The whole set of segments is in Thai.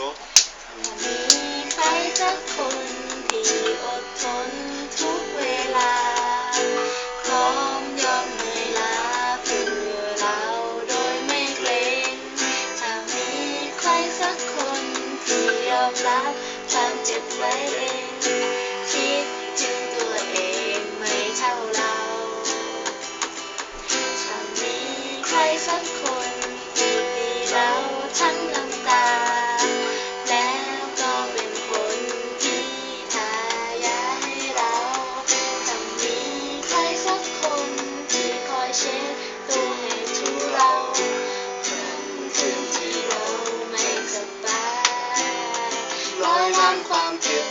both. มีใครสักคนที่อดทนทุกเวลาพร้อมยอมเหนื่อยล้าเพื่อเราโดยไม่เกรงถ้ามีใครสักคนที่ยอมรับความเจ็บไว้ ช็ดตัวให้ทุเราทั้งคืนที่เราไม่สบายรอยล้างความเจ็บ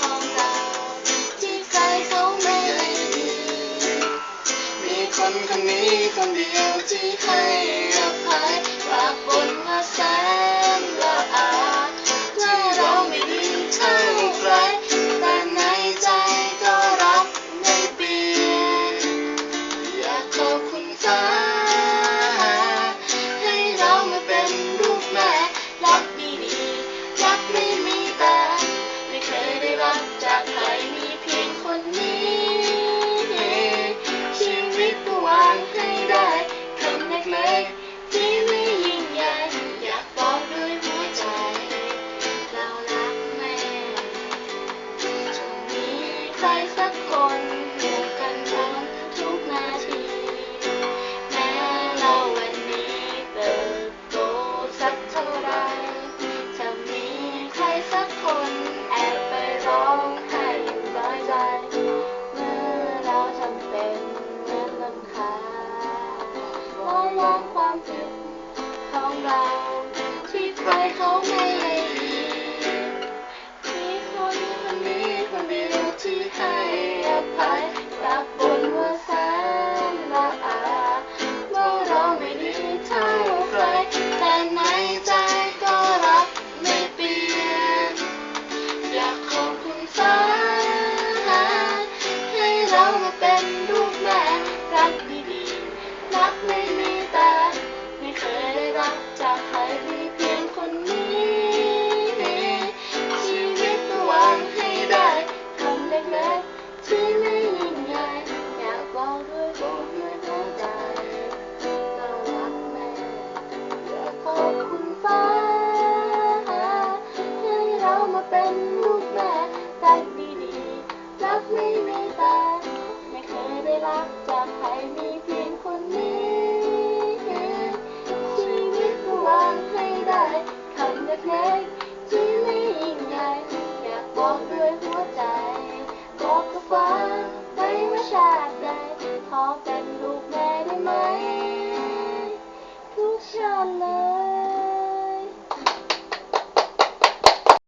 ของเราที่ใครเขาไม่ได้มีมีคนคนนี้คนเดียวที่ให้ ใครสักคนอยู่กันบนทุกนาที แม้เราวันนี้เติบโตสักเท่าไร จะมีใครสักคนแอบไปร้องไห้อยู่น้อยใจ เมื่อเราทำเป็นเมือลำคาลอยล้างความเจ็บของเรา ที่ใครเขาไม่ ให้อภัยรับบนว่าแสนละอาเมื่อเราไม่ดีเท่าใครแต่ในใจก็รักไม่เปลี่ยน อยากขอบคุณฟ้าให้เรามาเป็น เรามาเป็นลูกแม่รักดีๆรักไม่มีแต่ไม่เคยได้รักจากใครมีเพียงคนนี้ชีวิตวางให้ได้คำเล็กๆที่ไม่ยิ่งใหญ่อยากบอกเ